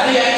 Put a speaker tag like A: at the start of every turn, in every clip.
A: Aliás,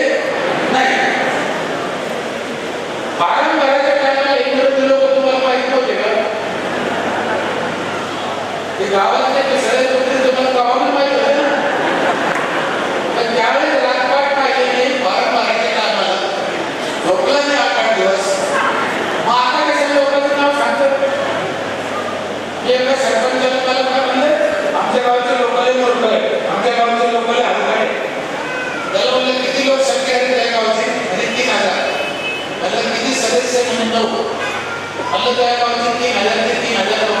A: गावात सगळे तुम्हाला गावाला माहिती होतं पण त्यावेळेस राजपाट पाहिजे भारत मारायचे कामाला. झोपला नाही आठ दिवस. मग आता कसं लोकांचं नाव सांगतात? एका सरपंचाला म्हणलं? आमच्या गावाचे लोकांना मोठं आमच्या गावाचे लोकांना हलका म्हणलं किती लोक संख्या आहे त्या गावाची? म्हणजे तीन हजार. म्हणलं किती सदस्य म्हणून नऊ हो. म्हणलं त्या गावाचे तीन हजार ते तीन हजार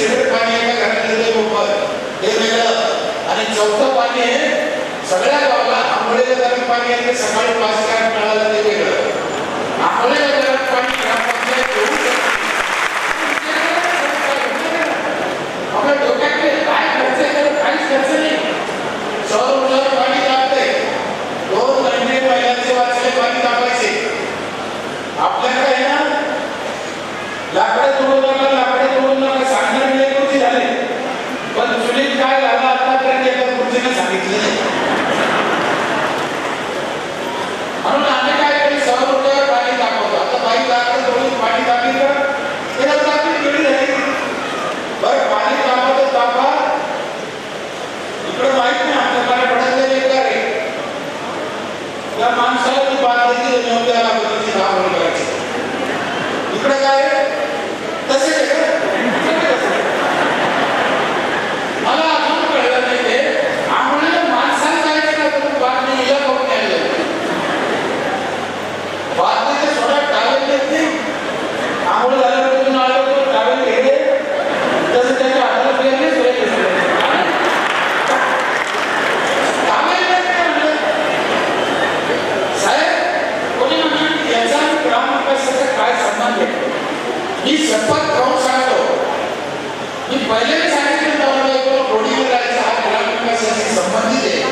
A: सिमेंट पाणी एका आणि चौथं पाणी आहे सगळ्या गावाला पाणी आहे ते सकाळी पाच तास मिळालं ते वेगळं पाणी ग्रामपंचायत घेऊ काहीच खर्च नाही पाणी दोन वाचले पाणी ना लाकडं दुर्गला मी पहिले मी हा ग्रामविकासाशी संबंधित आहे?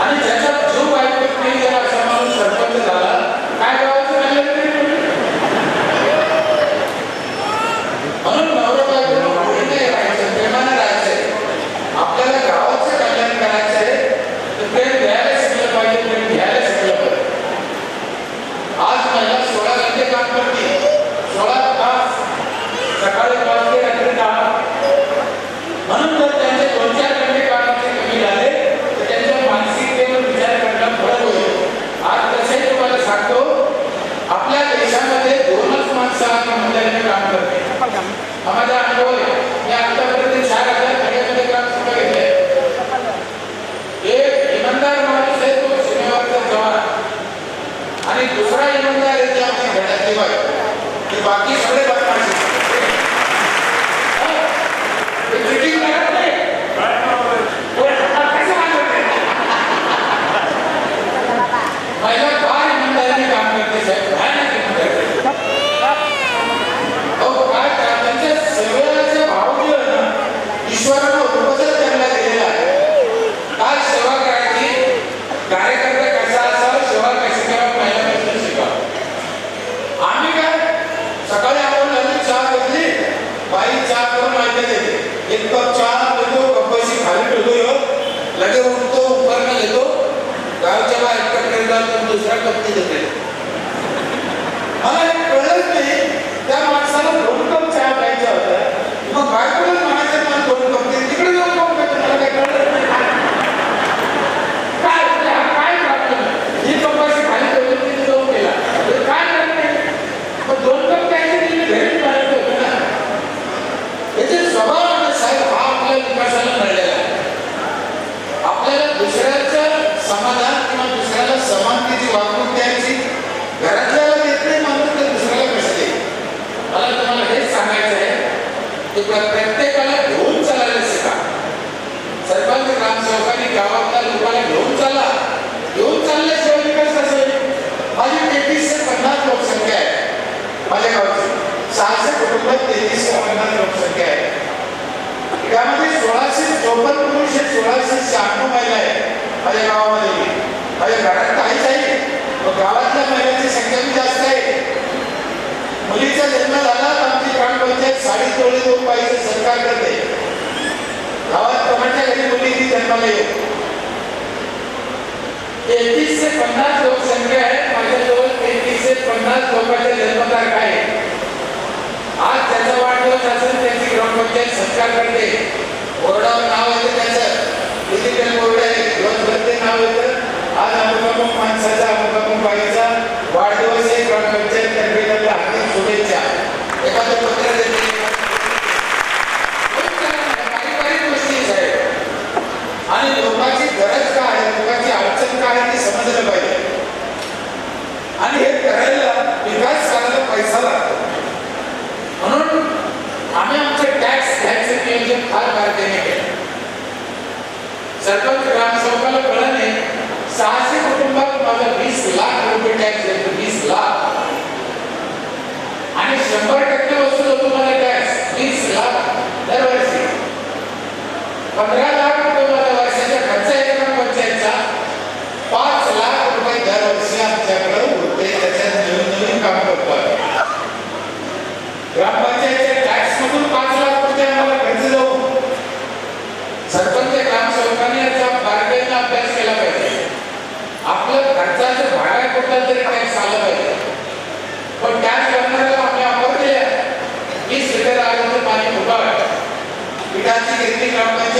A: आणि त्याचा जो वाईट नाही त्याला असा माणूस झाला काय करावं? लेते एक कप खाली ठेवतो यो लगे उठतो उपरणं घेतो. गावच्या बाहेर पटकन जातो दुसरा कप तिथे देतो दुसऱ्याचं समाधान किंवा दुसऱ्याला समानतेची वागणूक द्यायची घरातल्याला देत नाही मानून दुसऱ्याला कसं मला तुम्हाला हेच सांगायचं आहे की प्रत्येकाला घेऊन चालायला शिका. सरपंच ग्रामसेवकांनी गावातल्या लोकांना घेऊन चाला. घेऊन चालल्याशिवाय विकास असेल माझी तेहतीसशे पन्नास लोकसंख्या आहे. माझ्या गावची. सहाशे कुटुंबात तेवीसशे पन्नास लोकसंख्या जन्म झाला आमची ग्रामपंचायत साडी तोळी दोन पाहिजे सरकार करते गावात कमांडच्या घरी मुली ती जन्माला येऊ तेहतीस ते पन्नास लोकसंख्या आहे माझ्याजवळ तेहतीस ते पन्नास लोकांचे जन्मतारखा आहे आज त्याचा वाढदिवस असेल त्याची पंधरा लाख रुपये माझ्या वर्षाच्या खर्च आहे ना पंचायतचा पाच लाख रुपये दरवर्षी आमच्याकडे उरते त्याच्यात नवीन नवीन काम करतो ग्रामपंचायतच्या टॅक्स मधून पाच लाख रुपये आम्हाला खर्च जाऊ. सरपंच ग्रामसेवकाने याचा बारकाईला अभ्यास केला पाहिजे. आपलं खर्चाचं भाडा कुठला तरी टॅक्स आला पाहिजे. पण टॅक्स करणाऱ्याला आम्ही ऑफर दिल्या वीस लिटर आलं तर पाणी उभा पिठाची घेतली ग्रामपंचायत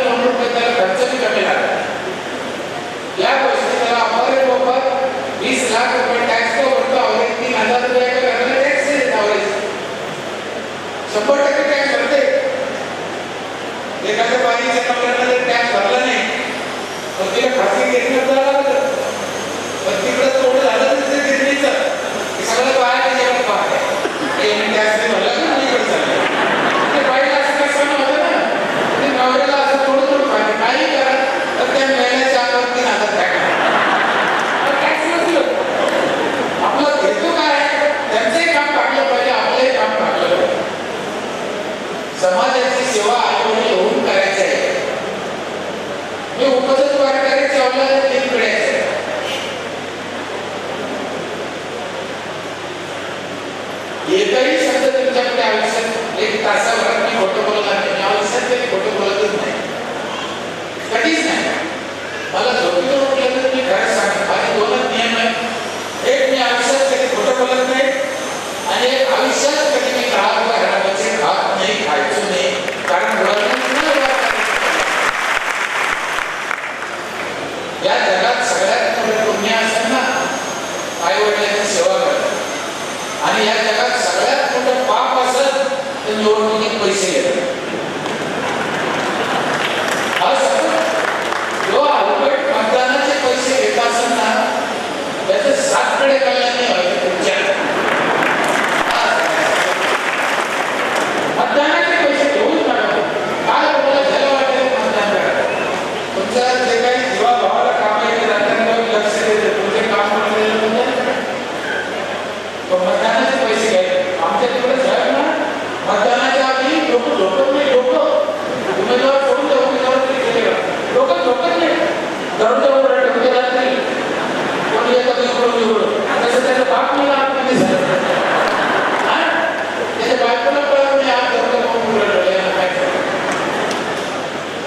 A: शंभर टक्के टॅक्स भरते. एखाद्या बाईच्या नवऱ्यानं टॅक्स भरला नाही पण तिला खात्री घेतलं तर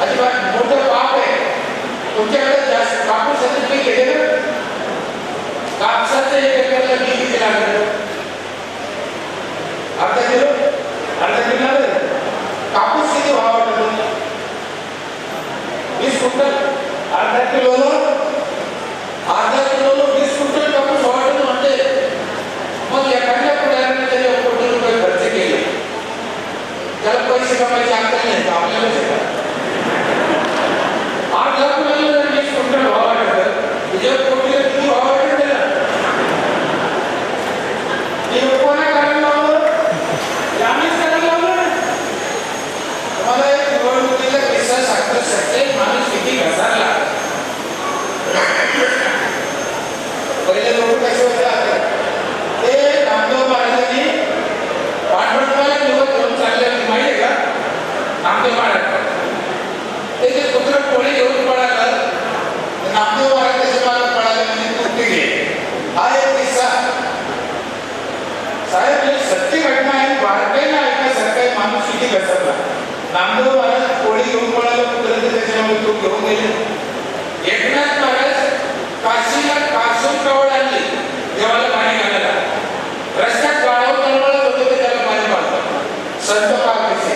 A: అది मोठं पाप आहे तुमच्याकडे जास्त कापूस असेल ते केले ना कापसाचं एक एकरला बी किती लागलं अर्धा किलो अर्धा किलो कापूस किती भाव वाटतो वीस क्विंटल अर्धा किलोला अर्धा किलोला वीस क्विंटल कापूस वाटतो म्हणजे मग एखाद्या पुढाऱ्याने त्याने कोटी रुपये खर्च केले त्याला घेऊन गेले. एकनाथ महाराज काशीला कासून कवळ आणली. देवाला पाणी घालायला. रस्त्यात गाळावर तळमळत होते ते त्याला पाणी मारतात संत पाकसे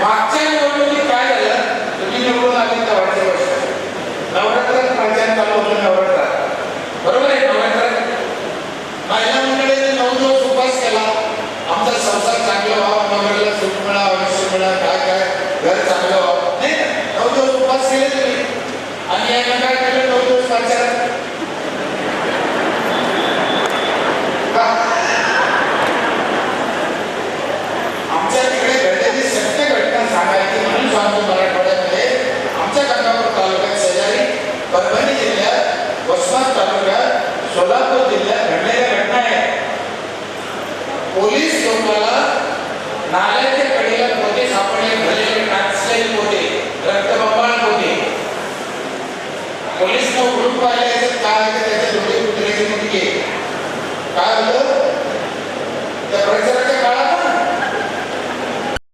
A: मागच्या निवडणुकीत काय झालं? तुम्ही निवडून आली तर वाटते वर्ष नवरात्रात प्रचार चालू होतो नवरात्रात बरोबर आहे नवरात्रात नऊ आणि यांना काय केलं